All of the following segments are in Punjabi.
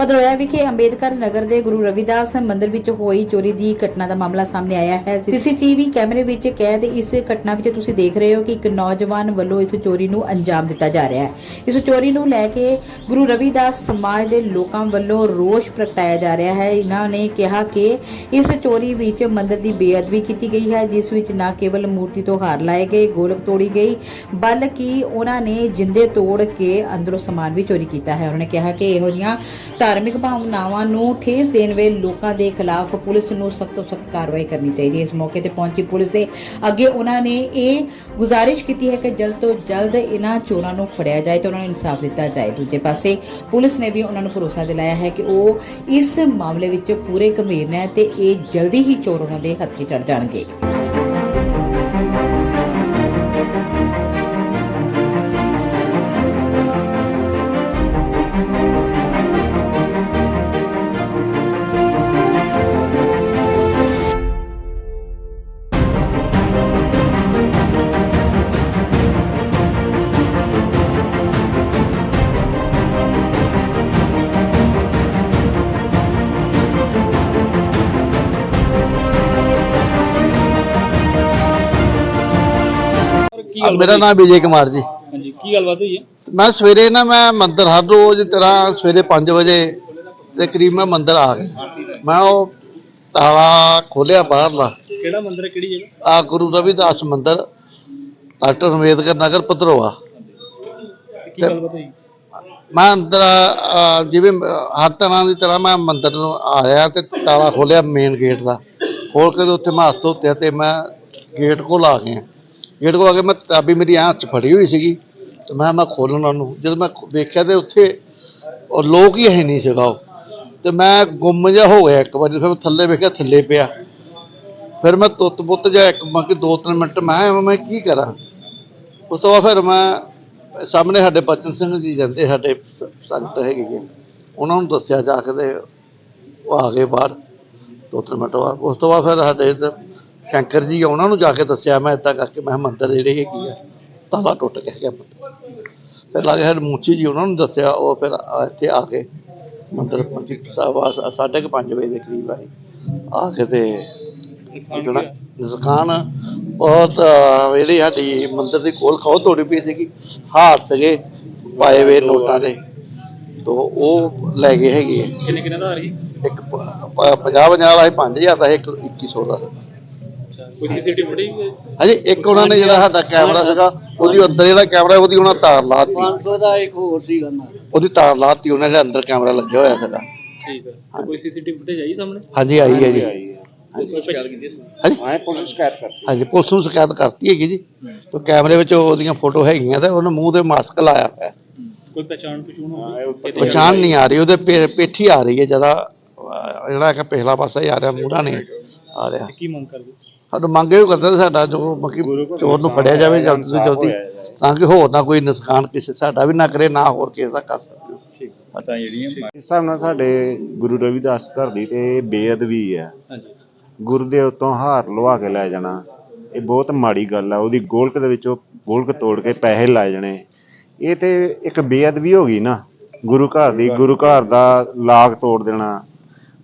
ਭਦਰੋਇਆ ਵਿਖੇ ਅੰਬੇਦਕਰ ਨਗਰ ਦੇ ਗੁਰੂ ਰਵਿਦਾਸ ਮੰਦਿਰ ਵਿੱਚ ਹੋਈ ਚੋਰੀ ਦੀ ਘਟਨਾ ਦਾ ਮਾਮਲਾ ਸਾਹਮਣੇ ਆਇਆ ਹੈ। ਸੀਸੀਟੀਵੀ ਕੈਮਰੇ ਵਿੱਚ ਕੈਦ ਇਸ ਘਟਨਾ ਵਿੱਚ ਤੁਸੀਂ ਦੇਖ ਰਹੇ ਹੋ ਕਿ ਇੱਕ ਨੌਜਵਾਨ ਵੱਲੋਂ ਇਸ ਚੋਰੀ ਨੂੰ ਅੰਜਾਮ ਦਿੱਤਾ ਜਾ ਰਿਹਾ ਹੈ। ਇਸ ਚੋਰੀ ਨੂੰ ਲੈ ਕੇ ਗੁਰੂ ਰਵਿਦਾਸ ਸਮਾਜ ਦੇ ਲੋਕਾਂ ਵੱਲੋਂ ਰੋਸ਼ ਪ੍ਰਗਟਾਇਆ ਜਾ ਰਿਹਾ ਹੈ। ਇਹਨਾਂ ਨੇ ਕਿਹਾ ਕਿ ਇਸ ਚੋਰੀ ਵਿੱਚ ਮੰਦਿਰ ਦੀ ਬੇਅਦਬੀ ਕੀਤੀ ਗਈ ਹੈ, ਜਿਸ ਵਿੱਚ ਨਾ ਕੇਵਲ ਮੂਰਤੀ ਤੋਂ ਹਾਰ ਲਾਏ ਗਏ, ਗੋਲਕ ਤੋੜੀ ਗਈ, ਬਲਕਿ ਉਹਨਾਂ ਨੇ ਜਿੰਦੇ ਤੋੜ ਕੇ ਅੰਦਰੋਂ ਸਮਾਨ ਵੀ ਚੋਰੀ ਕੀਤਾ ਹੈ। ਉਹਨਾਂ ਨੇ ਕਿਹਾ ਕਿ ਇਹੋ ਜਿਹੀਆਂ ਧਾਰਮਿਕ ਭਾਵਨਾਵਾਂ ਨੂੰ ਠੇਸ ਦੇਣ ਵੇ ਲੋਕਾਂ ਦੇ ਖਿਲਾਫ ਪੁਲਿਸ ਨੂੰ ਸਖਤ ਤੋਂ ਸਖਤ ਕਾਰਵਾਈ ਕਰਨੀ ਚਾਹੀਦੀ ਹੈ। ਇਸ ਮੌਕੇ ਤੇ ਪਹੁੰਚੀ ਪੁਲਿਸ ਦੇ ਅੱਗੇ ਉਹਨਾਂ ਨੇ ਇਹ ਗੁਜ਼ਾਰਿਸ਼ ਕੀਤੀ ਹੈ ਕਿ ਜਲਦ ਤੋਂ ਜਲਦ ਇਹਨਾਂ ਚੋਰਾਂ ਨੂੰ ਫੜਿਆ ਜਾਏ ਤੇ ਉਹਨਾਂ ਨੂੰ ਇਨਸਾਫ ਦਿੱਤਾ ਜਾਏ। ਦੂਜੇ ਪਾਸੇ ਪੁਲਿਸ ਨੇ ਵੀ ਉਹਨਾਂ ਨੂੰ ਭਰੋਸਾ ਦਿਲਾਇਆ ਹੈ ਕਿ ਉਹ ਇਸ ਮਾਮਲੇ ਵਿੱਚ ਪੂਰੇ ਗੰਭੀਰ ਨੇ ਤੇ ਇਹ ਜਲਦੀ ਹੀ ਚੋਰ ਉਹਨਾਂ ਦੇ ਹੱਥੀ ਚੜ ਜਾਣਗੇ। ਮੇਰਾ ਨਾਮ ਵਿਜੇ ਕੁਮਾਰ ਜੀ। ਹਾਂਜੀ ਕੀ ਗੱਲਬਾਤ ਹੋਈ ਹੈ? ਮੈਂ ਸਵੇਰੇ ਨਾ ਮੈਂ ਮੰਦਰ ਹਰ ਰੋਜ਼ ਤਰ੍ਹਾਂ ਸਵੇਰੇ 5 ਵਜੇ ਦੇ ਕਰੀਬ ਮੈਂ ਮੰਦਰ ਆ ਗਿਆ। ਮੈਂ ਉਹ ਤਾਲਾ ਖੋਲਿਆ ਬਾਹਰਲਾ। ਕਿਹੜਾ ਮੰਦਿਰ ਹੈ? ਕਿਹੜੀ ਜਗ੍ਹਾ? ਆ ਗੁਰੂ ਰਵਿਦਾਸ ਮੰਦਰ ਡਾਕਟਰ ਅੰਬੇਦਕਰ ਨਗਰ ਪਤਰੋਆ ਕੀ ਗੱਲਬਾਤ ਹੋਈ? ਮੈਂ ਅੰਦਰ ਜਿਵੇਂ ਹਰ ਤਰ੍ਹਾਂ ਦੀ ਤਰ੍ਹਾਂ ਮੈਂ ਮੰਦਰ ਨੂੰ ਆਇਆ ਤੇ ਤਾਲਾ ਖੋਲਿਆ ਮੇਨ ਗੇਟ ਦਾ। ਖੋਲ ਕੇ ਉੱਥੇ ਮੈਂ ਹੱਥ ਧੋਤੇ ਤੇ ਮੈਂ ਗੇਟ ਕੋਲ ਆ ਗਿਆ। ਗੇਟ ਕੋਲ ਆ ਕੇ ਮੈਂ ਚਾਬੀ ਮੇਰੀ ਹੱਥ 'ਚ ਫੜੀ ਹੋਈ ਸੀਗੀ ਤੇ ਮੈਂ ਮੈਂ ਖੋਲਣ ਉਹਨੂੰ। ਜਦੋਂ ਮੈਂ ਵੇਖਿਆ ਤੇ ਉੱਥੇ ਉਹ ਲੋਕ ਹੀ ਹੈ ਨਹੀਂ ਸੀਗਾ ਉਹ। ਤੇ ਮੈਂ ਗੁੰਮ ਜਿਹਾ ਹੋ ਗਿਆ ਇੱਕ ਵਾਰੀ, ਫਿਰ ਮੈਂ ਥੱਲੇ ਵੇਖਿਆ, ਥੱਲੇ ਪਿਆ। ਫਿਰ ਮੈਂ ਤੁੱਤ ਪੁੱਤ ਜਿਹਾ ਇੱਕ ਮੈਂ ਕਿ ਦੋ ਤਿੰਨ ਮਿੰਟ ਮੈਂ ਮੈਂ ਕੀ ਕਰਾਂ? ਉਸ ਤੋਂ ਬਾਅਦ ਫਿਰ ਮੈਂ ਸਾਹਮਣੇ ਸਾਡੇ ਬਚਨ ਸਿੰਘ ਜੀ ਜਾਂਦੇ, ਸਾਡੇ ਸੰਗਤ ਹੈਗੀ ਹੈ ਉਹਨਾਂ ਨੂੰ ਦੱਸਿਆ ਜਾ ਕੇ ਉਹ ਆ ਗਏ ਬਾਹਰ। ਦੋ ਤਿੰਨ ਮਿੰਟ ਬਾਅਦ। ਉਸ ਤੋਂ ਬਾਅਦ ਫਿਰ ਸਾਡੇ ਇੱਧਰ ਸ਼ੰਕਰ ਜੀ ਆ, ਉਹਨਾਂ ਨੂੰ ਜਾ ਕੇ ਦੱਸਿਆ ਮੈਂ ਇਦਾਂ ਕਰਕੇ ਮੈਂ ਮੰਦਿਰ ਜਿਹੜੇ ਹੈਗੀ ਆ ਤਾਲਾ ਟੁੱਟ ਗਿਆ ਹੈਗਾ ਮੰਦਿਰ। ਫਿਰ ਲਾਗੇ ਸਾਡੇ ਮੂਚੀ ਜੀ ਉਹਨਾਂ ਨੂੰ ਦੱਸਿਆ ਉਹ ਫਿਰ ਇੱਥੇ ਆ ਕੇ ਮੰਦਿਰ ਪਹੁੰਚੀ ਸਵਾ ਸਾਢੇ ਕੁ ਪੰਜ ਵਜੇ ਦੇ ਕਰੀਬ ਆਏ। ਆ ਕੇ ਤੇ ਜਿਹੜਾ ਨੁਕਸਾਨ ਬਹੁਤ ਜਿਹੜੀ ਸਾਡੀ ਮੰਦਿਰ ਦੀ ਕੋਲ ਖਾਓ ਤੋੜੀ ਪਈ ਸੀਗੀ ਹਾਰ ਸੀਗੇ ਪਾਏ ਵੇ ਨੋਟਾਂ ਦੇ। ਤੋਂ ਉਹ ਲੈ ਗਏ ਹੈਗੇ। ਕਿੰਨੇ ਕਿੰਨੇ ਦਾ ਆ ਰਹੀ? ਇੱਕ 50 50 ਵਾਲਾ ਸੀ 5000 ਦਾ ਇੱਕ 2100 ਦਾ ਕੋਈ ਸੀਸੀਟੀਵੀ ਫੁਟੇਜ ਹਾਂਜੀ ਇੱਕ ਉਹਨਾਂ ਨੇ ਜਿਹੜਾ ਸਾਡਾ ਕੈਮਰਾ ਸੀਗਾ ਉਹਦੀ ਅੰਦਰ ਜਿਹੜਾ ਕੈਮਰਾ ਉਹਦੀ ਉਹਨਾਂ ਤਾਰ ਲਾਤੀ 500 ਦਾ ਇੱਕ ਹੋਰ ਸੀਗਾ ਨਾ। ਉਹਦੀ ਤਾਰ ਲਾਤੀ ਉਹਨਾਂ ਦੇ ਅੰਦਰ ਕੈਮਰਾ ਲੱਗਿਆ ਹੋਇਆ ਸੀਗਾ। ਠੀਕ ਹੈ। ਤੇ ਕੋਈ ਸੀਸੀਟੀਵੀ ਫੁਟੇਜ ਆਈ ਸਾਹਮਣੇ? ਹਾਂਜੀ ਆਈ ਹੈ ਜੀ। ਕੋਈ ਸ਼ਿਕਾਇਤ ਕੀਤੀ ਸੀ? ਹਾਂਜੀ। ਆਏ ਪੁਲਿਸ ਸ਼ਿਕਾਇਤ ਕਰ ਹਾਂਜੀ ਪੁਲਿਸ ਨੂੰ ਸ਼ਿਕਾਇਤ ਕਰਤੀ ਹੈਗੀ ਜੀ। ਤੇ ਕੈਮਰੇ ਵਿੱਚ ਉਹਦੀਆਂ ਫੋਟੋ ਹੈਗੀਆਂ ਤੇ ਉਹਨੇ ਮੂੰਹ ਤੇ ਮਾਸਕ ਲਾਇਆ ਹੋਇਆ ਕੋਈ ਪਛਾਣ ਪਛੂਣ ਹਾਂ, ਹੋਈ ਪਛਾਣ ਨਹੀਂ ਆ ਰਹੀ ਉਹਦੇ ਪੇ- ਪੇਠੀ ਆ ਰਹੀ ਹੈ ਜ਼ਿਆਦਾ ਜਿਹੜਾ ਕਿ ਪਿਛਲਾ ਪਾਸਾ ਹੀ ਆ ਰਿਹਾ ਮੂਹਰਾ ਨਹੀਂ। ਆ ਰਿਹਾ। ਕੀ ਮੰਗ ਕਰਦੇ? ਸਾਨੂੰ ਮੰਗ ਇਹ ਕਰਦੇ ਨੇ ਸਾਡਾ ਜੋ ਮੱਕੀ ਚੋਰ ਨੂੰ ਫੜਿਆ ਜਾਵੇ ਜਲਦੀ ਤੋਂ ਜਲਦੀ ਤਾਂ ਕਿ ਹੋਰ ਨਾ ਕੋਈ ਨੁਕਸਾਨ ਕਿਸੇ ਸਾਡਾ ਵੀ ਨਾ ਕਰੇ ਨਾ ਹੋਰ ਕਿਸੇ ਦਾ ਕਰ ਸਕੇ। ਠੀਕ। ਤਾਂ ਜਿਹੜੀਆਂ ਇਸ ਹਿਸਾਬ ਨਾਲ ਸਾਡੇ ਗੁਰੂ ਰਵਿਦਾਸ ਘਰ ਦੀ ਤੇ ਬੇਅਦਬੀ ਹੈ ਹਾਂਜੀ। ਗੁਰੂ ਦੇ ਉਤੋਂ ਹਾਰ ਲਵਾ ਕੇ ਲੈ ਜਾਣਾ ਇਹ ਬਹੁਤ ਮਾੜੀ ਗੱਲ ਆ। ਉਹਦੀ ਗੋਲਕ ਦੇ ਵਿੱਚੋਂ ਗੋਲਕ ਤੋੜ ਕੇ ਪੈਸੇ ਲੈ ਜਾਣੇ। ਇਹ ਤੇ ਇੱਕ ਬੇਅਦਬੀ ਹੋ ਗਈ ਨਾ। ਗੁਰੂ ਘਰ ਦੀ ਗੁਰੂ ਘਰ ਦਾ ਲਾਗ ਤੋੜ ਦੇਣਾ।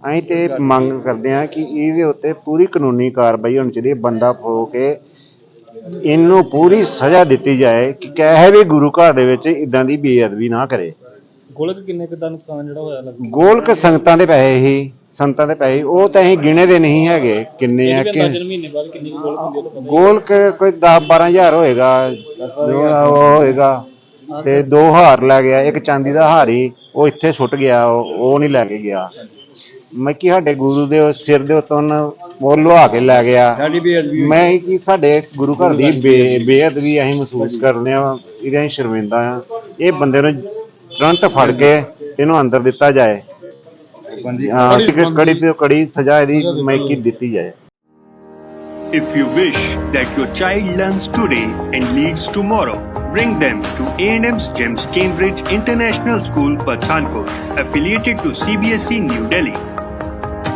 ਅਸੀਂ ਤੇ ਮੰਗ ਕਰਦੇ ਹਾਂ ਕਿ ਇਹਦੇ ਉੱਤੇ ਪੂਰੀ ਕਾਨੂੰਨੀ ਕਾਰਵਾਈ ਹੋਣੀ ਚਾਹੀਦੀ ਹੈ ਬੰਦਾ ਫੋ ਕੇ ਇਹਨੂੰ ਪੂਰੀ ਸਜ਼ਾ ਦਿੱਤੀ ਜਾਏ ਕਿ ਕਹੇ ਵੀ ਗੁਰੂ ਘਰ ਦੇ ਵਿੱਚ ਇਦਾਂ ਦੀ ਬੇਅਦਬੀ ਨਾ ਕਰੇ। ਗੋਲਕ ਕਿੰਨੇ ਕੁ ਦਾ ਨੁਕਸਾਨ ਜਿਹੜਾ ਹੋਇਆ ਲੱਗ ਗੋਲਕ ਸੰਗਤਾਂ ਦੇ ਪੈਸੇ ਹੀ ਸੰਗਤਾਂ ਦੇ ਪੈਸੇ ਉਹ ਤਾਂ ਅਸੀਂ ਗਿਣੇ ਦੇ ਨਹੀਂ ਹੈਗੇ ਕਿੰਨੇ ਆ ਕਿ ਅੰਦਾਜ਼ਨ ਮਹੀਨੇ ਬਾਅਦ ਕਿੰਨੀ ਕੁ ਗੋਲਕ ਹੁੰਦੀ ਹੈ ਗੋਲਕ ਕੋਈ 10 12000 ਹੋਏਗਾ ਜੋ ਉਹ ਹੋਏਗਾ ਤੇ ਦੋ ਹਾਰ ਲੈ ਗਿਆ ਇੱਕ ਚਾਂਦੀ ਦਾ ਹਾਰ ਹੀ ਉਹ ਇੱਥੇ ਸੁੱਟ ਗਿਆ ਉਹ ਉਹ ਨਹੀਂ ਲੈ ਕੇ ਗਿਆ। ਮੈਂ ਕਿ ਸਾਡੇ ਗੁਰੂ ਦੇ ਉਹ ਸਿਰ ਦੇ ਉੱਤੋਂ ਉਹ ਲੁਹਾ ਕੇ ਲੈ ਗਿਆ ਮੈਂ ਇਹ ਕਿ ਸਾਡੇ ਗੁਰੂ ਘਰ ਦੀ ਬੇ- ਬੇਅਦਬੀ ਅਸੀਂ ਮਹਿਸੂਸ ਕਰਦੇ ਆ ਇਹਦੇ ਅਸੀਂ ਸ਼ਰਮਿੰਦਾ ਆ ਇਹ ਬੰਦੇ ਨੂੰ ਤੁਰੰਤ ਫੜ ਕੇ ਇਹਨੂੰ ਅੰਦਰ ਦਿੱਤਾ ਜਾਏ ਹਾਂ ਕਿ ਕੜੀ ਤੇ ਕੜੀ ਸਜ਼ਾ ਇਹਦੀ ਮੈਂ ਕਿ ਦਿੱਤੀ ਜਾਏ If you wish that your child learns today and leads tomorrow, bring them to A&M's GEMS Cambridge International School, Pathankot, affiliated to CBSE E New Delhi.